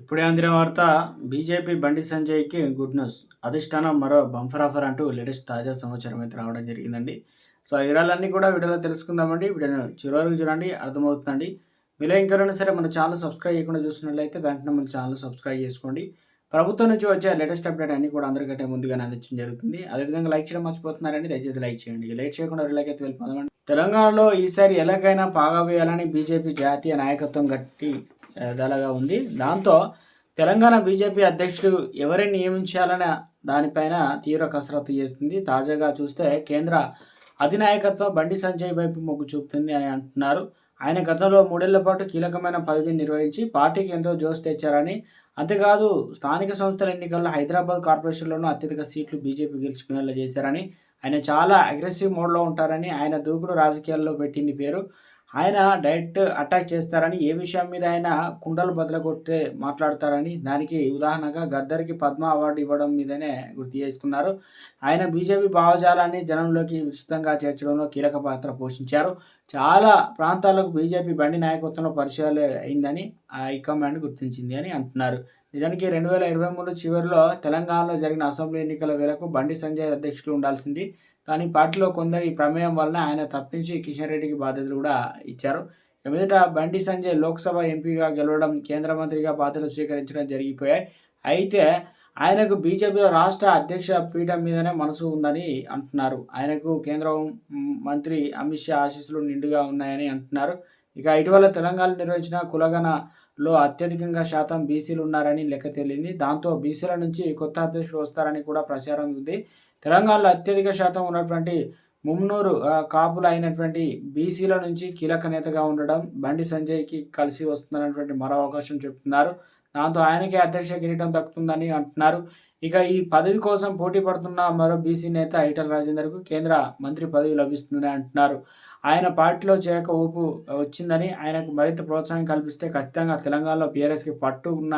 ఇప్పుడే అందిన వార్త బీజేపీ బండి సంజయ్కి గుడ్ న్యూస్. అధిష్టానం మరో బంఫర్ ఆఫర్ అంటూ లేటెస్ట్ తాజా సమాచారం అయితే రావడం జరిగిందండి. సో ఈ వివరాలన్నీ కూడా వీడియోలో తెలుసుకుందామండి. వీడియోను చివరికి చూడండి అర్థమవుతుందండి. మీలో ఇంకెవరైనా సరే మన ఛానల్ సబ్స్క్రైబ్ చేయకుండా చూస్తున్నట్లయితే వెంటనే మన ఛానల్ సబ్స్క్రైబ్ చేసుకోండి. ప్రభుత్వం నుంచి వచ్చే లేటెస్ట్ అప్డేట్ అన్ని కూడా అందరికంటే ముందుగానే అందించడం జరుగుతుంది. అదేవిధంగా లైక్ చేయడం మర్చిపోతున్నారండి. దయచేసి లైక్ చేయండి. లైక్ చేయకుండా వీళ్ళకైతే వెళ్ళిపోదామండి. తెలంగాణలో ఈసారి ఎలాగైనా పాగా వేయాలని బీజేపీ జాతీయ నాయకత్వం గట్టి ఎదలగా ఉంది. దాంతో తెలంగాణ బీజేపీ అధ్యక్షుడు ఎవరిని నియమించాలన్న దానిపైన తీవ్ర కసరత్తు చేస్తుంది. తాజాగా చూస్తే కేంద్ర అధినాయకత్వం బండి సంజయ్ వైపు మొగ్గు చూపుతుంది అని అంటున్నారు. ఆయన గతంలో మూడేళ్ళ పాటు కీలకమైన పదవిని నిర్వహించి పార్టీకి ఎంతో జోష్ తెచ్చారని. అంతేకాదు స్థానిక సంస్థల ఎన్నికల్లో హైదరాబాద్ కార్పొరేషన్లోనూ అత్యధిక సీట్లు బీజేపీ గెలుచుకునేలా చేశారని. ఆయన చాలా అగ్రెసివ్ మోడ్లో ఉంటారని ఆయన దూకుడు రాజకీయాల్లో పెట్టింది పేరు. ఆయన డైరెక్ట్ అటాక్ చేస్తారని ఏ విషయం మీద ఆయన కుండలు బదలగొట్టే మాట్లాడతారని దానికి ఉదాహరణగా గద్దర్కి పద్మ అవార్డు ఇవ్వడం మీదనే గుర్తు చేసుకున్నారు. ఆయన బీజేపీ భావజాలాన్ని జనంలోకి విస్తృతంగా చేర్చడంలో కీలక పాత్ర పోషించారు. చాలా ప్రాంతాలకు బీజేపీ బండి నాయకత్వంలో పరిచయాలు అయిందని హైకమాండ్ గుర్తించింది అని అంటున్నారు. నిజానికి రెండు వేల ఇరవై మూడు చివరిలో తెలంగాణలో జరిగిన అసెంబ్లీ ఎన్నికల వేళకు బండి సంజయ్ అధ్యక్షులు ఉండాల్సింది. కానీ పార్టీలో కొందరి ప్రమేయం వలన ఆయన తప్పించి కిషన్ రెడ్డికి బాధ్యతలు కూడా ఇచ్చారు. ఇక మీదట బండి సంజయ్ లోక్సభ ఎంపీగా గెలవడం కేంద్ర మంత్రిగా బాధ్యతలు స్వీకరించడం జరిగిపోయాయి. అయితే ఆయనకు బీజేపీలో రాష్ట్ర అధ్యక్ష పీఠం మీదనే మనసు ఉందని అంటున్నారు. ఆయనకు కేంద్ర మంత్రి అమిత్ షా ఆశీస్సులు నిండుగా ఉన్నాయని అంటున్నారు. ఇక ఇటీవల తెలంగాణ నిర్వహించిన కులగణలో అత్యధికంగా శాతం బీసీలు ఉన్నారని లెక్క తేలింది. దాంతో బీసీల నుంచి కొత్త అధ్యక్షుడు వస్తారని కూడా ప్రచారం ఉంది. తెలంగాణలో అత్యధిక శాతం ఉన్నటువంటి ముమ్నూరు కాపులు అయినటువంటి బీసీల నుంచి కీలక నేతగా ఉండడం బండి సంజయ్కి కలిసి వస్తుందన్నటువంటి మరో అవకాశం చెప్తున్నారు. దాంతో ఆయనకే అధ్యక్ష కిరీటం దక్కుతుందని అంటున్నారు. ఇక ఈ పదవి కోసం పోటీ పడుతున్న మరో బీసీ నేత ఈటల రాజేందర్కు కేంద్ర మంత్రి పదవి లభిస్తుందని అంటున్నారు. ఆయన పార్టీలో చేరక ఊపు వచ్చిందని ఆయనకు మరింత ప్రోత్సాహం కల్పిస్తే ఖచ్చితంగా తెలంగాణలో బీఆర్ఎస్కి పట్టు ఉన్న